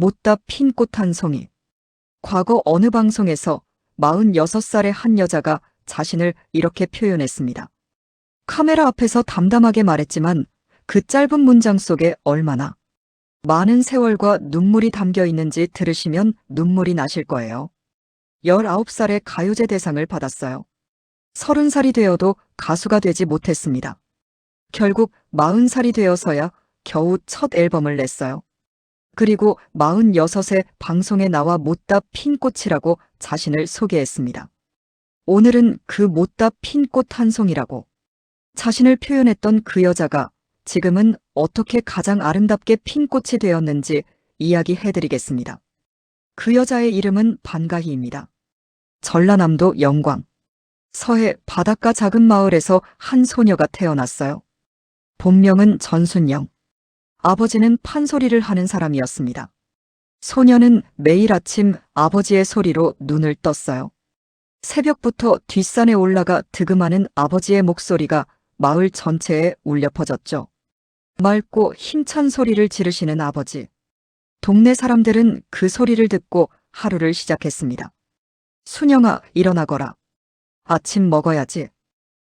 못다 핀 꽃 한 송이. 과거 어느 방송에서 46살의 한 여자가 자신을 이렇게 표현했습니다. 카메라 앞에서 담담하게 말했지만 그 짧은 문장 속에 얼마나 많은 세월과 눈물이 담겨 있는지 들으시면 눈물이 나실 거예요. 19살의 가요제 대상을 받았어요. 30살이 되어도 가수가 되지 못했습니다. 결국 40살이 되어서야 겨우 첫 앨범을 냈어요. 그리고 46세 방송에 나와 못다 핀 꽃이라고 자신을 소개했습니다. 오늘은 그 못다 핀 꽃 한 송이라고 자신을 표현했던 그 여자가 지금은 어떻게 가장 아름답게 핀 꽃이 되었는지 이야기해드리겠습니다. 그 여자의 이름은 반가희입니다. 전라남도 영광. 서해 바닷가 작은 마을에서 한 소녀가 태어났어요. 본명은 전순영. 아버지는 판소리를 하는 사람이었습니다. 소녀는 매일 아침 아버지의 소리로 눈을 떴어요. 새벽부터 뒷산에 올라가 득음하는 아버지의 목소리가 마을 전체에 울려 퍼졌죠. 맑고 힘찬 소리를 지르시는 아버지. 동네 사람들은 그 소리를 듣고 하루를 시작했습니다. 순영아, 일어나거라. 아침 먹어야지.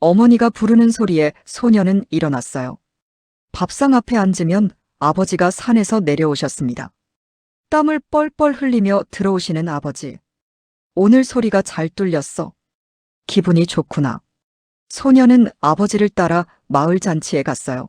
어머니가 부르는 소리에 소녀는 일어났어요. 밥상 앞에 앉으면 아버지가 산에서 내려오셨습니다. 땀을 뻘뻘 흘리며 들어오시는 아버지. 오늘 소리가 잘 뚫렸어. 기분이 좋구나. 소녀는 아버지를 따라 마을 잔치에 갔어요.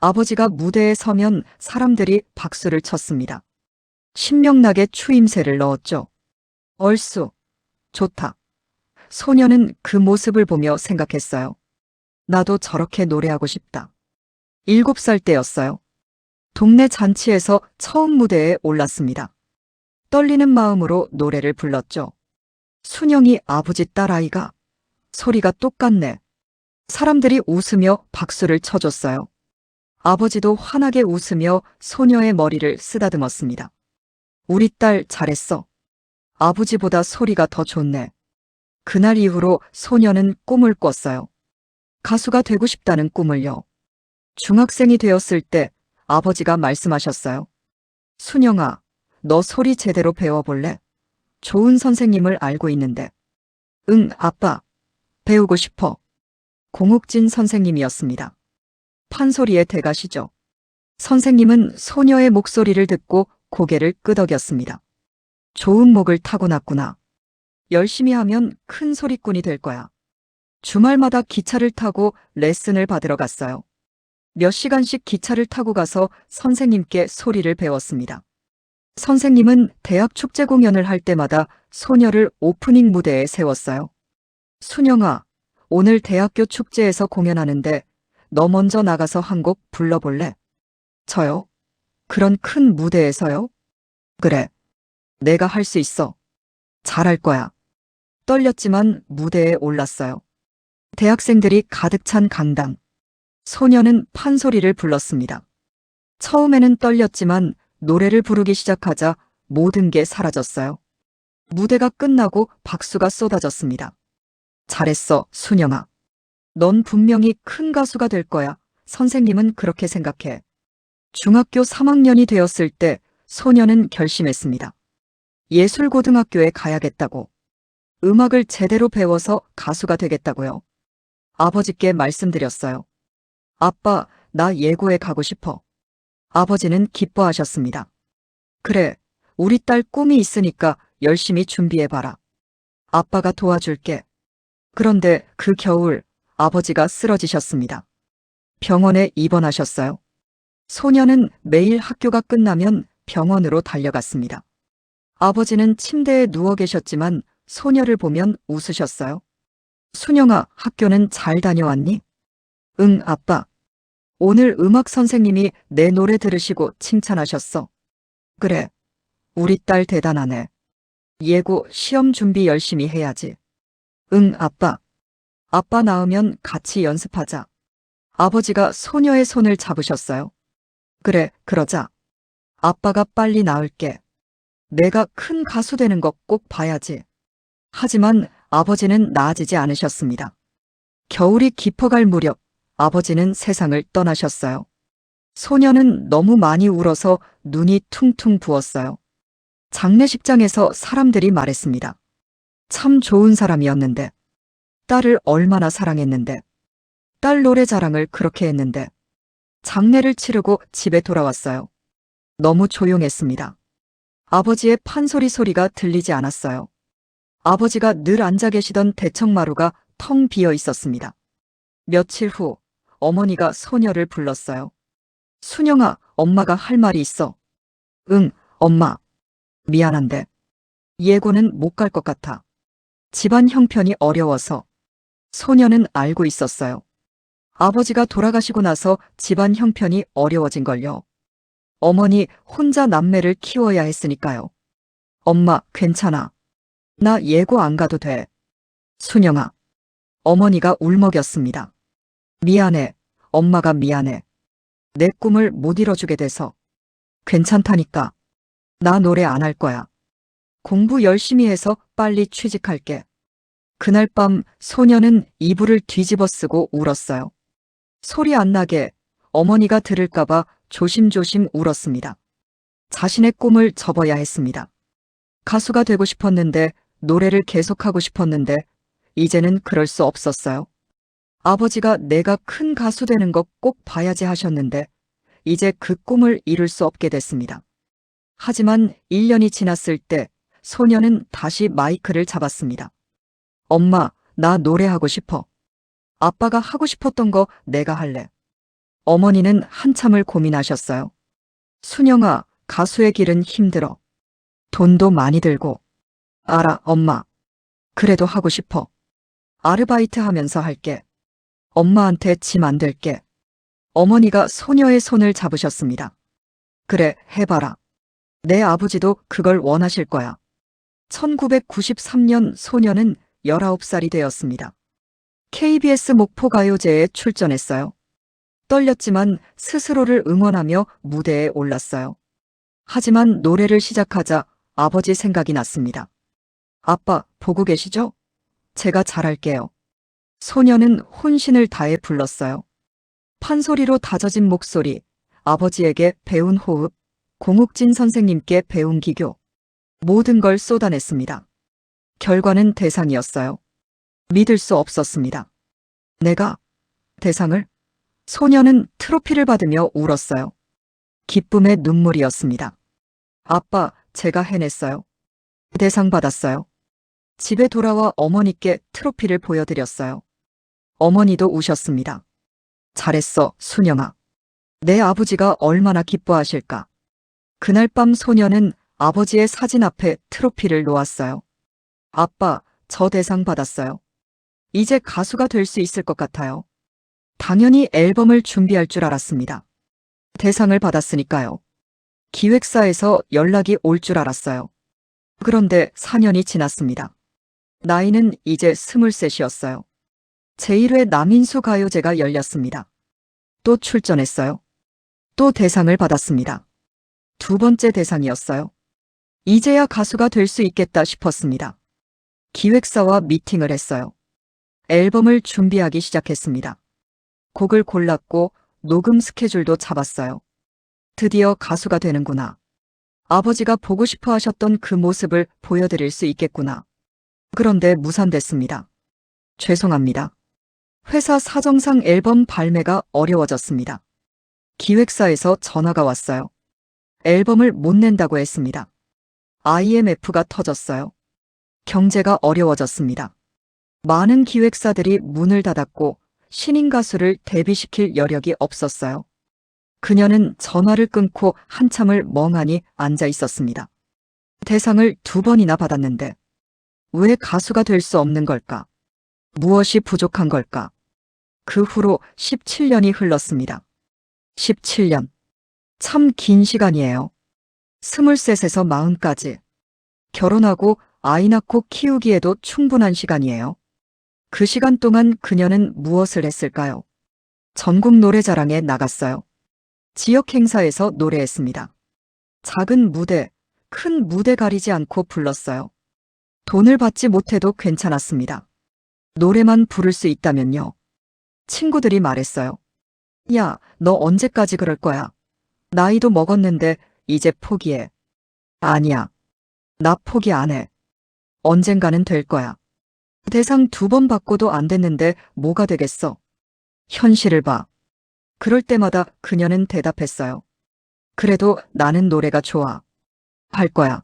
아버지가 무대에 서면 사람들이 박수를 쳤습니다. 신명나게 추임새를 넣었죠. 얼쑤. 좋다. 소녀는 그 모습을 보며 생각했어요. 나도 저렇게 노래하고 싶다. 일곱 살 때였어요. 동네 잔치에서 처음 무대에 올랐습니다. 떨리는 마음으로 노래를 불렀죠. 순영이 아버지 딸아이가 소리가 똑같네. 사람들이 웃으며 박수를 쳐줬어요. 아버지도 환하게 웃으며 소녀의 머리를 쓰다듬었습니다. 우리 딸 잘했어. 아버지보다 소리가 더 좋네. 그날 이후로 소녀는 꿈을 꿨어요. 가수가 되고 싶다는 꿈을요. 중학생이 되었을 때 아버지가 말씀하셨어요. 순영아, 너 소리 제대로 배워볼래? 좋은 선생님을 알고 있는데. 응, 아빠. 배우고 싶어. 공욱진 선생님이었습니다. 판소리의 대가시죠. 선생님은 소녀의 목소리를 듣고 고개를 끄덕였습니다. 좋은 목을 타고났구나. 열심히 하면 큰 소리꾼이 될 거야. 주말마다 기차를 타고 레슨을 받으러 갔어요. 몇 시간씩 기차를 타고 가서 선생님께 소리를 배웠습니다. 선생님은 대학 축제 공연을 할 때마다 소녀를 오프닝 무대에 세웠어요. 순영아, 오늘 대학교 축제에서 공연하는데 너 먼저 나가서 한 곡 불러볼래? 저요? 그런 큰 무대에서요? 그래. 내가 할 수 있어. 잘할 거야. 떨렸지만 무대에 올랐어요. 대학생들이 가득 찬 강당. 소녀는 판소리를 불렀습니다. 처음에는 떨렸지만 노래를 부르기 시작하자 모든 게 사라졌어요. 무대가 끝나고 박수가 쏟아졌습니다. 잘했어, 순영아. 넌 분명히 큰 가수가 될 거야. 선생님은 그렇게 생각해. 중학교 3학년이 되었을 때 소녀는 결심했습니다. 예술고등학교에 가야겠다고. 음악을 제대로 배워서 가수가 되겠다고요. 아버지께 말씀드렸어요. 아빠, 나 예고에 가고 싶어. 아버지는 기뻐하셨습니다. 그래, 우리 딸 꿈이 있으니까 열심히 준비해봐라. 아빠가 도와줄게. 그런데 그 겨울 아버지가 쓰러지셨습니다. 병원에 입원하셨어요. 소녀는 매일 학교가 끝나면 병원으로 달려갔습니다. 아버지는 침대에 누워 계셨지만 소녀를 보면 웃으셨어요. 순영아, 학교는 잘 다녀왔니? 응, 아빠. 오늘 음악 선생님이 내 노래 들으시고 칭찬하셨어. 그래. 우리 딸 대단하네. 예고 시험 준비 열심히 해야지. 응, 아빠. 아빠 나으면 같이 연습하자. 아버지가 소녀의 손을 잡으셨어요. 그래, 그러자. 아빠가 빨리 나을게. 내가 큰 가수 되는 것 꼭 봐야지. 하지만 아버지는 나아지지 않으셨습니다. 겨울이 깊어갈 무렵 아버지는 세상을 떠나셨어요. 소녀는 너무 많이 울어서 눈이 퉁퉁 부었어요. 장례식장에서 사람들이 말했습니다. 참 좋은 사람이었는데, 딸을 얼마나 사랑했는데, 딸 노래 자랑을 그렇게 했는데, 장례를 치르고 집에 돌아왔어요. 너무 조용했습니다. 아버지의 판소리 소리가 들리지 않았어요. 아버지가 늘 앉아 계시던 대청마루가 텅 비어 있었습니다. 며칠 후 어머니가 소녀를 불렀어요. 순영아, 엄마가 할 말이 있어. 응, 엄마. 미안한데. 예고는 못 갈 것 같아. 집안 형편이 어려워서. 소녀는 알고 있었어요. 아버지가 돌아가시고 나서 집안 형편이 어려워진 걸요. 어머니 혼자 남매를 키워야 했으니까요. 엄마, 괜찮아. 나 예고 안 가도 돼. 순영아. 어머니가 울먹였습니다. 미안해. 엄마가 미안해. 내 꿈을 못 이뤄주게 돼서. 괜찮다니까. 나 노래 안 할 거야. 공부 열심히 해서 빨리 취직할게. 그날 밤 소녀는 이불을 뒤집어 쓰고 울었어요. 소리 안 나게 어머니가 들을까봐 조심조심 울었습니다. 자신의 꿈을 접어야 했습니다. 가수가 되고 싶었는데 노래를 계속하고 싶었는데 이제는 그럴 수 없었어요. 아버지가 내가 큰 가수 되는 거꼭 봐야지 하셨는데 이제 그 꿈을 이룰 수 없게 됐습니다. 하지만 1년이 지났을 때 소녀는 다시 마이크를 잡았습니다. 엄마, 나 노래하고 싶어. 아빠가 하고 싶었던 거 내가 할래. 어머니는 한참을 고민하셨어요. 순영아, 가수의 길은 힘들어. 돈도 많이 들고. 알아, 엄마. 그래도 하고 싶어. 아르바이트 하면서 할게. 엄마한테 짐안 될게. 어머니가 소녀의 손을 잡으셨습니다. 그래, 해봐라. 내 아버지도 그걸 원하실 거야. 1993년 소녀는 19살이 되었습니다. KBS 목포가요제에 출전했어요. 떨렸지만 스스로를 응원하며 무대에 올랐어요. 하지만 노래를 시작하자 아버지 생각이 났습니다. 아빠, 보고 계시죠? 제가 잘할게요. 소녀는 혼신을 다해 불렀어요. 판소리로 다져진 목소리, 아버지에게 배운 호흡, 공욱진 선생님께 배운 기교, 모든 걸 쏟아냈습니다. 결과는 대상이었어요. 믿을 수 없었습니다. 내가 대상을? 소녀는 트로피를 받으며 울었어요. 기쁨의 눈물이었습니다. 아빠, 제가 해냈어요. 대상 받았어요. 집에 돌아와 어머니께 트로피를 보여드렸어요. 어머니도 우셨습니다. 잘했어, 순영아. 내 아버지가 얼마나 기뻐하실까. 그날 밤 소녀는 아버지의 사진 앞에 트로피를 놓았어요. 아빠, 저 대상 받았어요. 이제 가수가 될 수 있을 것 같아요. 당연히 앨범을 준비할 줄 알았습니다. 대상을 받았으니까요. 기획사에서 연락이 올 줄 알았어요. 그런데 4년이 지났습니다. 나이는 이제 스물셋이었어요. 제1회 남인수 가요제가 열렸습니다. 또 출전했어요. 또 대상을 받았습니다. 두 번째 대상이었어요. 이제야 가수가 될 수 있겠다 싶었습니다. 기획사와 미팅을 했어요. 앨범을 준비하기 시작했습니다. 곡을 골랐고 녹음 스케줄도 잡았어요. 드디어 가수가 되는구나. 아버지가 보고 싶어 하셨던 그 모습을 보여드릴 수 있겠구나. 그런데 무산됐습니다. 죄송합니다. 회사 사정상 앨범 발매가 어려워졌습니다. 기획사에서 전화가 왔어요. 앨범을 못 낸다고 했습니다. IMF가 터졌어요. 경제가 어려워졌습니다. 많은 기획사들이 문을 닫았고 신인 가수를 데뷔시킬 여력이 없었어요. 그녀는 전화를 끊고 한참을 멍하니 앉아 있었습니다. 대상을 두 번이나 받았는데 왜 가수가 될 수 없는 걸까? 무엇이 부족한 걸까? 그 후로 17년이 흘렀습니다. 17년. 참 긴 시간이에요. 스물셋에서 마흔까지. 결혼하고 아이 낳고 키우기에도 충분한 시간이에요. 그 시간 동안 그녀는 무엇을 했을까요? 전국 노래자랑에 나갔어요. 지역 행사에서 노래했습니다. 작은 무대, 큰 무대 가리지 않고 불렀어요. 돈을 받지 못해도 괜찮았습니다. 노래만 부를 수 있다면요. 친구들이 말했어요. 야, 너 언제까지 그럴 거야? 나이도 먹었는데 이제 포기해. 아니야. 나 포기 안 해. 언젠가는 될 거야. 대상 두 번 받고도 안 됐는데 뭐가 되겠어. 현실을 봐. 그럴 때마다 그녀는 대답했어요. 그래도 나는 노래가 좋아. 할 거야.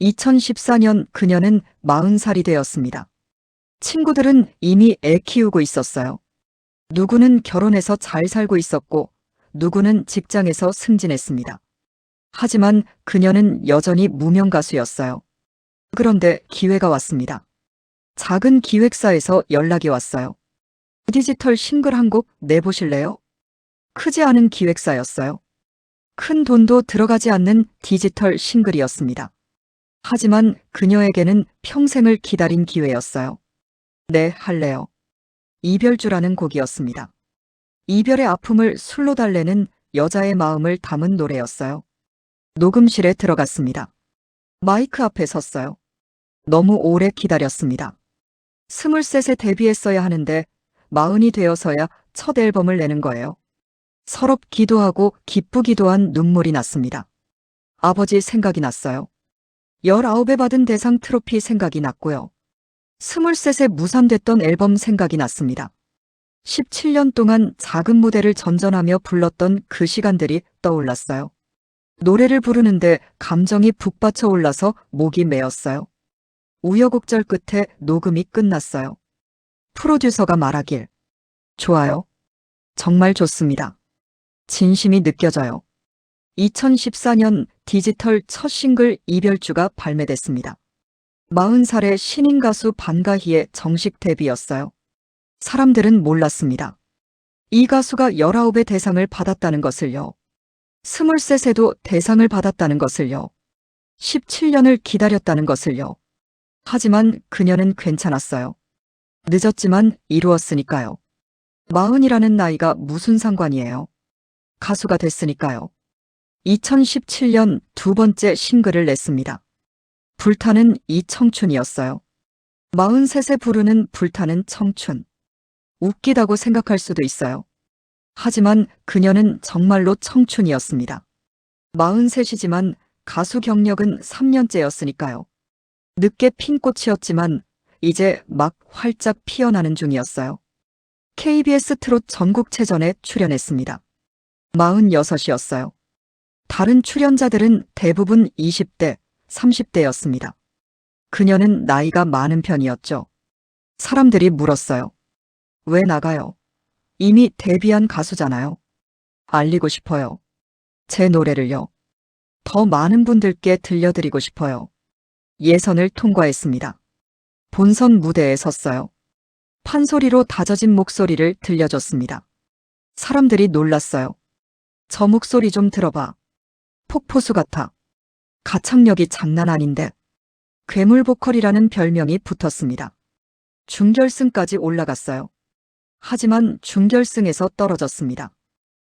2014년 그녀는 40살이 되었습니다. 친구들은 이미 애 키우고 있었어요. 누구는 결혼해서 잘 살고 있었고, 누구는 직장에서 승진했습니다. 하지만 그녀는 여전히 무명 가수였어요. 그런데 기회가 왔습니다. 작은 기획사에서 연락이 왔어요. 디지털 싱글 한 곡 내보실래요? 크지 않은 기획사였어요. 큰 돈도 들어가지 않는 디지털 싱글이었습니다. 하지만 그녀에게는 평생을 기다린 기회였어요. 네, 할래요. 이별주라는 곡이었습니다. 이별의 아픔을 술로 달래는 여자의 마음을 담은 노래였어요. 녹음실에 들어갔습니다. 마이크 앞에 섰어요. 너무 오래 기다렸습니다. 스물셋에 데뷔했어야 하는데 마흔이 되어서야 첫 앨범을 내는 거예요. 서럽기도 하고 기쁘기도 한 눈물이 났습니다. 아버지 생각이 났어요. 19에 받은 대상 트로피 생각이 났고요. 스물셋에 무산됐던 앨범 생각이 났습니다. 17년 동안 작은 무대를 전전하며 불렀던 그 시간들이 떠올랐어요. 노래를 부르는데 감정이 북받쳐 올라서 목이 메었어요. 우여곡절 끝에 녹음이 끝났어요. 프로듀서가 말하길. 좋아요. 정말 좋습니다. 진심이 느껴져요. 2014년 디지털 첫 싱글 이별주가 발매됐습니다. 40살의 신인 가수 반가희의 정식 데뷔였어요. 사람들은 몰랐습니다. 이 가수가 19의 대상을 받았다는 것을요. 23세도 대상을 받았다는 것을요. 17년을 기다렸다는 것을요. 하지만 그녀는 괜찮았어요. 늦었지만 이루었으니까요. 마흔이라는 나이가 무슨 상관이에요. 가수가 됐으니까요. 2017년 두 번째 싱글을 냈습니다. 불타는 이 청춘이었어요. 43세 부르는 불타는 청춘. 웃기다고 생각할 수도 있어요. 하지만 그녀는 정말로 청춘이었습니다. 43이지만 가수 경력은 3년째였으니까요. 늦게 핀 꽃이었지만 이제 막 활짝 피어나는 중이었어요. KBS 트롯 전국체전에 출연했습니다. 46이었어요. 다른 출연자들은 대부분 20대, 30대였습니다. 그녀는 나이가 많은 편이었죠. 사람들이 물었어요. 왜 나가요? 이미 데뷔한 가수잖아요. 알리고 싶어요. 제 노래를요. 더 많은 분들께 들려드리고 싶어요. 예선을 통과했습니다. 본선 무대에 섰어요. 판소리로 다져진 목소리를 들려줬습니다. 사람들이 놀랐어요. 저 목소리 좀 들어봐. 폭포수 같아. 가창력이 장난 아닌데. 괴물 보컬이라는 별명이 붙었습니다. 중결승까지 올라갔어요. 하지만 중결승에서 떨어졌습니다.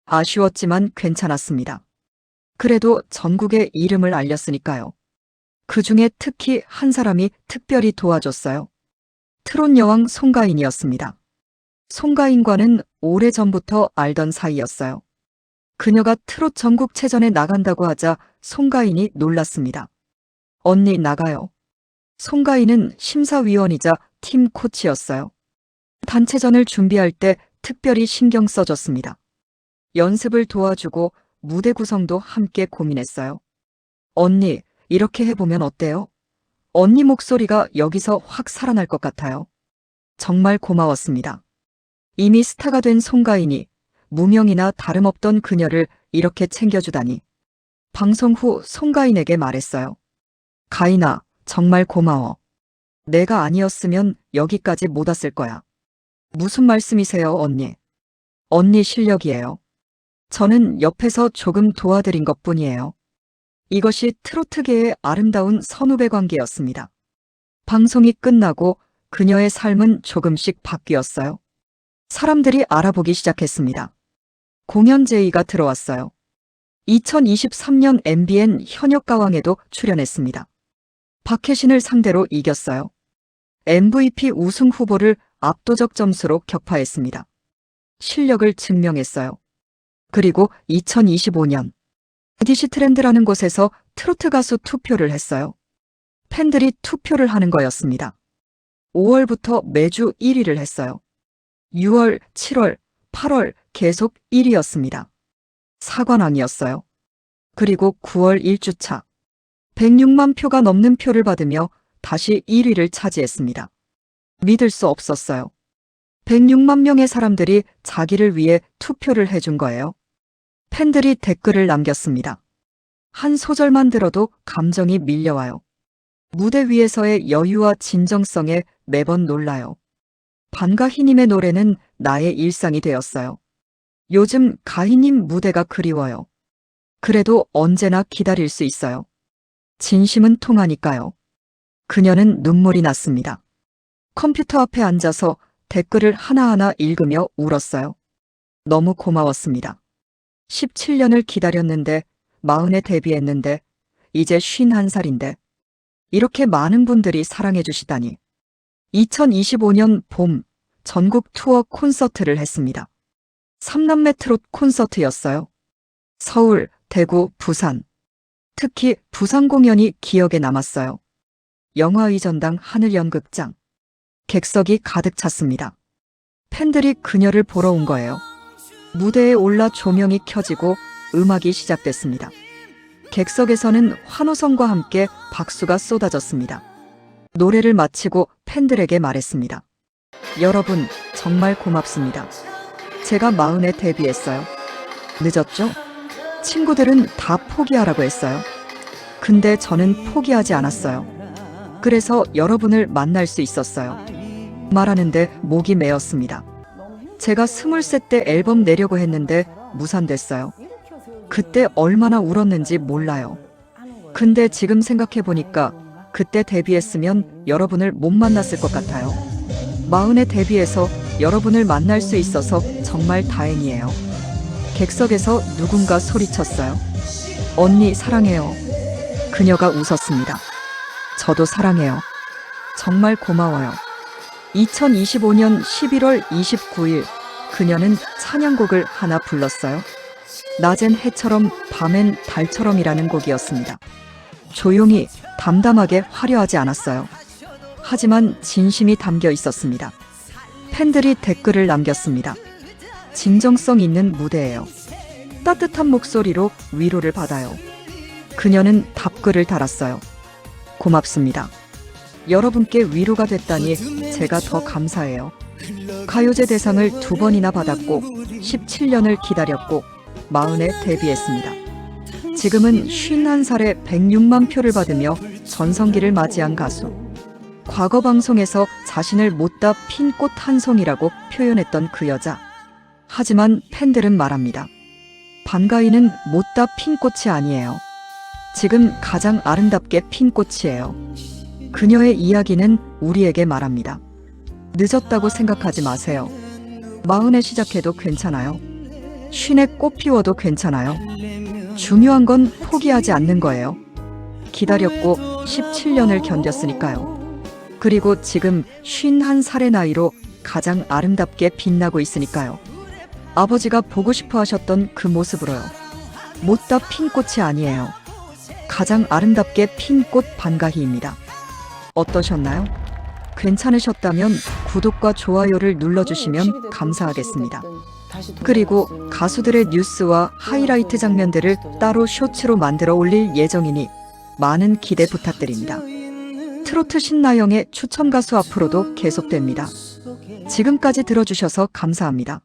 아쉬웠지만 괜찮았습니다. 그래도 전국에 이름을 알렸으니까요. 그 중에 특히 한 사람이 특별히 도와줬어요. 트롯 여왕 송가인이었습니다. 송가인과는 오래전부터 알던 사이였어요. 그녀가 트롯 전국체전에 나간다고 하자 송가인이 놀랐습니다. 언니 나가요. 송가인은 심사위원이자 팀 코치였어요. 단체전을 준비할 때 특별히 신경 써줬습니다. 연습을 도와주고 무대 구성도 함께 고민했어요. 언니, 이렇게 해보면 어때요? 언니 목소리가 여기서 확 살아날 것 같아요. 정말 고마웠습니다. 이미 스타가 된 송가인이 무명이나 다름없던 그녀를 이렇게 챙겨주다니. 방송 후 송가인에게 말했어요. 가인아, 정말 고마워. 내가 아니었으면 여기까지 못 왔을 거야. 무슨 말씀이세요, 언니? 언니 실력이에요. 저는 옆에서 조금 도와드린 것 뿐이에요. 이것이 트로트계의 아름다운 선후배 관계였습니다. 방송이 끝나고 그녀의 삶은 조금씩 바뀌었어요. 사람들이 알아보기 시작했습니다. 공연 제의가 들어왔어요. 2023년 MBN 현역가왕에도 출연했습니다. 박혜신을 상대로 이겼어요. MVP 우승 후보를 압도적 점수로 격파했습니다. 실력을 증명했어요. 그리고 2025년 디시 트렌드라는 곳에서 트로트 가수 투표를 했어요. 팬들이 투표를 하는 거였습니다. 5월부터 매주 1위를 했어요. 6월, 7월, 8월 계속 1위였습니다. 사관왕이었어요. 그리고 9월 1주차 106만 표가 넘는 표를 받으며 다시 1위를 차지했습니다. 믿을 수 없었어요. 106만 명의 사람들이 자기를 위해 투표를 해준 거예요. 팬들이 댓글을 남겼습니다. 한 소절만 들어도 감정이 밀려와요. 무대 위에서의 여유와 진정성에 매번 놀라요. 반가 희님의 노래는 나의 일상이 되었어요. 요즘 가희님 무대가 그리워요. 그래도 언제나 기다릴 수 있어요. 진심은 통하니까요. 그녀는 눈물이 났습니다. 컴퓨터 앞에 앉아서 댓글을 하나하나 읽으며 울었어요. 너무 고마웠습니다. 17년을 기다렸는데, 마흔에 데뷔했는데, 이제 51살인데, 이렇게 많은 분들이 사랑해 주시다니. 2025년 봄 전국 투어 콘서트를 했습니다. 삼남매 트롯 콘서트였어요. 서울, 대구, 부산. 특히 부산 공연이 기억에 남았어요. 영화의 전당 하늘연극장. 객석이 가득 찼습니다. 팬들이 그녀를 보러 온 거예요. 무대에 올라 조명이 켜지고 음악이 시작됐습니다. 객석에서는 환호성과 함께 박수가 쏟아졌습니다. 노래를 마치고 팬들에게 말했습니다. 여러분, 정말 고맙습니다. 제가 마흔에 데뷔했어요. 늦었죠? 친구들은 다 포기하라고 했어요. 근데 저는 포기하지 않았어요. 그래서 여러분을 만날 수 있었어요. 말하는데 목이 메었습니다. 제가 스물세 때 앨범 내려고 했는데 무산됐어요. 그때 얼마나 울었는지 몰라요. 근데 지금 생각해보니까 그때 데뷔했으면 여러분을 못 만났을 것 같아요. 마흔에 데뷔해서 여러분을 만날 수 있어서 정말 다행이에요. 객석에서 누군가 소리쳤어요. 언니 사랑해요. 그녀가 웃었습니다. 저도 사랑해요. 정말 고마워요. 2025년 11월 29일 그녀는 찬양곡을 하나 불렀어요. 낮엔 해처럼 밤엔 달처럼이라는 곡이었습니다. 조용히 담담하게 화려하지 않았어요. 하지만 진심이 담겨 있었습니다. 팬들이 댓글을 남겼습니다. 진정성 있는 무대예요. 따뜻한 목소리로 위로를 받아요. 그녀는 답글을 달았어요. 고맙습니다. 여러분께 위로가 됐다니 제가 더 감사해요. 가요제 대상을 두 번이나 받았고 17년을 기다렸고 마흔에 데뷔했습니다. 지금은 51살에 106만 표를 받으며 전성기를 맞이한 가수. 과거 방송에서 자신을 못다 핀 꽃 한 송이라고 표현했던 그 여자. 하지만 팬들은 말합니다. 반가이는 못다 핀 꽃이 아니에요. 지금 가장 아름답게 핀 꽃이에요. 그녀의 이야기는 우리에게 말합니다. 늦었다고 생각하지 마세요. 마흔에 시작해도 괜찮아요. 쉰에 꽃 피워도 괜찮아요. 중요한 건 포기하지 않는 거예요. 기다렸고 17년을 견뎠으니까요. 그리고 지금 51살의 나이로 가장 아름답게 빛나고 있으니까요. 아버지가 보고 싶어 하셨던 그 모습으로요. 못다 핀 꽃이 아니에요. 가장 아름답게 핀 꽃 반가희입니다. 어떠셨나요? 괜찮으셨다면 구독과 좋아요를 눌러주시면 감사하겠습니다. 그리고 가수들의 뉴스와 하이라이트 장면들을 따로 쇼츠로 만들어 올릴 예정이니 많은 기대 부탁드립니다. 트로트 신나영의 추천 가수 앞으로도 계속됩니다. 지금까지 들어주셔서 감사합니다.